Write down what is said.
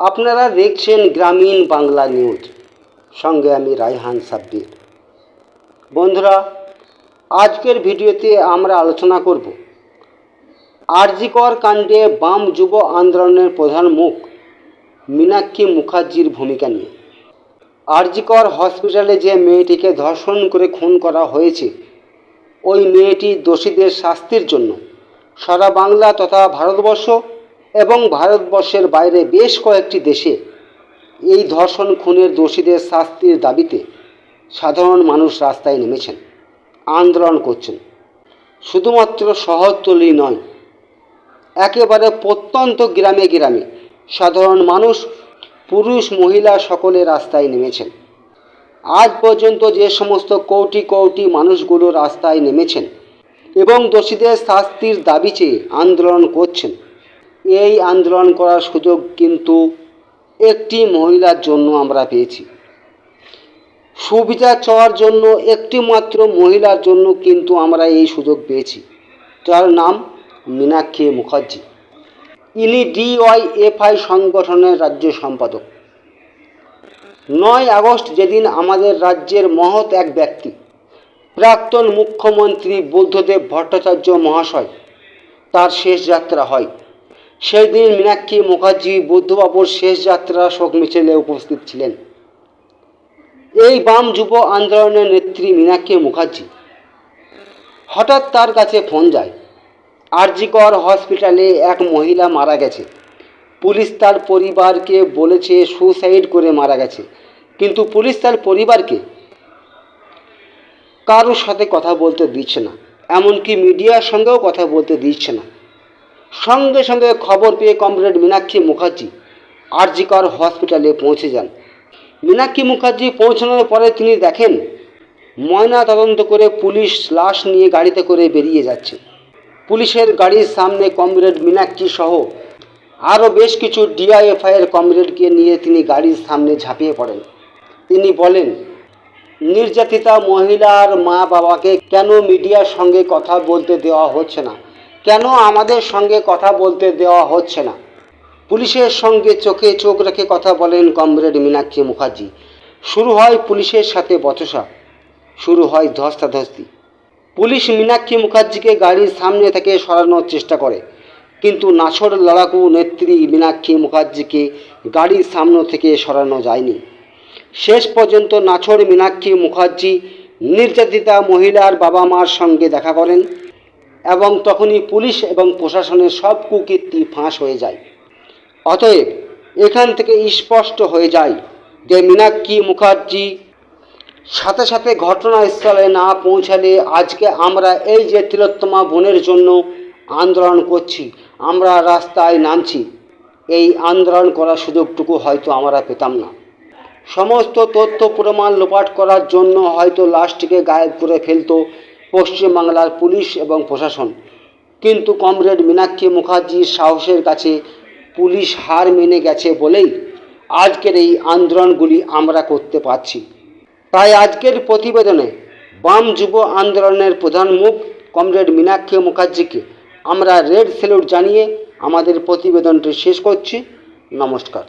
আপনারা দেখছেন গ্রামীণ বাংলা নিউজ। সঙ্গে আমি রায়হান সাব্বির। বন্ধুরা, আজকের ভিডিওতে আমরা আলোচনা করব আরজিকর কাণ্ডে বাম যুব আন্দোলনের প্রধান মুখ মীনাক্ষী মুখার্জির ভূমিকা নিয়ে। আরজিকর হসপিটালে যে মেয়েটিকে ধর্ষণ করে খুন করা হয়েছে, ওই মেয়েটি দোষীদের শাস্তির জন্য সারা বাংলা তথা ভারতবর্ষ এবং ভারতবর্ষের বাইরে বেশ কয়েকটি দেশে এই ধর্ষণ, খুনের দোষীদের শাস্তির দাবিতে সাধারণ মানুষ রাস্তায় নেমেছেন, আন্দোলন করছেন। শুধুমাত্র শহরতলি নয়, একেবারে প্রত্যন্ত গ্রামে গ্রামে সাধারণ মানুষ, পুরুষ, মহিলা সকলে রাস্তায় নেমেছেন। আজ পর্যন্ত যে সমস্ত কোটি কোটি মানুষগুলো রাস্তায় নেমেছেন এবং দোষীদের শাস্তির দাবি চেয়ে আন্দোলন করছেন এই আন্দোলন করার সুযোগ কিন্তু একটি মহিলার জন্য আমরা পেয়েছি। সুবিচার চাওয়ার জন্য একটি মাত্র মহিলার জন্য কিন্তু আমরা এই সুযোগ পেয়েছি। যার নাম মীনাক্ষী মুখার্জি। ইনি ডিওয়াইএফআই সংগঠনের রাজ্য সম্পাদক। নয় আগস্ট যেদিন আমাদের রাজ্যের মহৎ এক ব্যক্তি, প্রাক্তন মুখ্যমন্ত্রী বুদ্ধদেব ভট্টাচার্য মহাশয়, তার শেষ যাত্রা হয়। সেই দিন মীনাক্ষী মুখার্জি বুদ্ধবাবুর শেষ যাত্রা শোক মিছিলে উপস্থিত ছিলেন। এই বাম যুব আন্দোলনের নেত্রী মীনাক্ষী মুখার্জি। হঠাৎ তার কাছে ফোন যায়। আরজিকর হসপিটালে এক মহিলা মারা গেছে। পুলিশ তার পরিবারকে বলেছে সুসাইড করে মারা গেছে। কিন্তু পুলিশ তার পরিবারকে কারোর সাথে কথা বলতে দিচ্ছে না। এমনকি মিডিয়ার সঙ্গেও কথা বলতে দিচ্ছে না। সঙ্গে সঙ্গে খবর পেয়ে কমরেড মীনাক্ষী মুখার্জি আরজিকর হসপিটালে পৌঁছে যান। মীনাক্ষী মুখার্জি পৌঁছানোর পরে তিনি দেখেন, ময়না তদন্ত করে পুলিশ লাশ নিয়ে গাড়িতে করে বেরিয়ে যাচ্ছে। পুলিশের গাড়ির সামনে কমরেড মীনাক্ষী সহ আরও বেশ কিছু ডিআইএফআইয়ের কমরেডকে নিয়ে তিনি গাড়ির সামনে ঝাঁপিয়ে পড়েন। তিনি বলেন, নির্যাতিতা মহিলার মা বাবাকে কেন মিডিয়ার সঙ্গে কথা বলতে দেওয়া হচ্ছে না? কেন আমাদের সঙ্গে কথা বলতে দেওয়া হচ্ছে না? পুলিশের সঙ্গে চোখে চোখ রেখে কথা বলেন কমরেড মীনাক্ষী মুখার্জি। শুরু হয় পুলিশের সাথে বচসা, শুরু হয় ধস্তাধস্তি। পুলিশ মীনাক্ষী মুখার্জিকে গাড়ির সামনে থেকে সরানোর চেষ্টা করে, কিন্তু নাছর লড়াকু নেত্রী মীনাক্ষী মুখার্জিকে গাড়ির সামনে থেকে সরানো যায়নি। শেষ পর্যন্ত নাছর মীনাক্ষী মুখার্জি নির্যাতিতা মহিলার বাবা মার সঙ্গে দেখা করেন। এবং তখনই পুলিশ এবং প্রশাসনের সব কুকীর্তি ফাঁস হয়ে যায়। অতএব এখান থেকে স্পষ্ট হয়ে যায় যে মীনাক্ষী মুখার্জি সাথে সাথে ঘটনাস্থলে না পৌঁছালে আজকে আমরা এই যে তিলোত্তমা বোনের জন্য আন্দোলন করছি, আমরা রাস্তায় নামছি, এই আন্দোলন করার সুযোগটুকু হয়তো আমরা পেতাম না। সমস্ত তথ্য প্রমাণ লোপাট করার জন্য হয়তো লাশটিকে গায়েব করে ফেলতো পশ্চিমবাংলার পুলিশ এবং প্রশাসন। কিন্তু কমরেড মীনাক্ষী মুখার্জির সাহসের কাছে পুলিশ হার মেনে গেছে বলেই আজকের এই আন্দোলনগুলি আমরা করতে পারছি। তাই আজকের প্রতিবেদনে বাম যুব আন্দোলনের প্রধান মুখ কমরেড মীনাক্ষী মুখার্জিকে আমরা রেড স্যালুট জানিয়ে আমাদের প্রতিবেদনটি শেষ করছি। নমস্কার।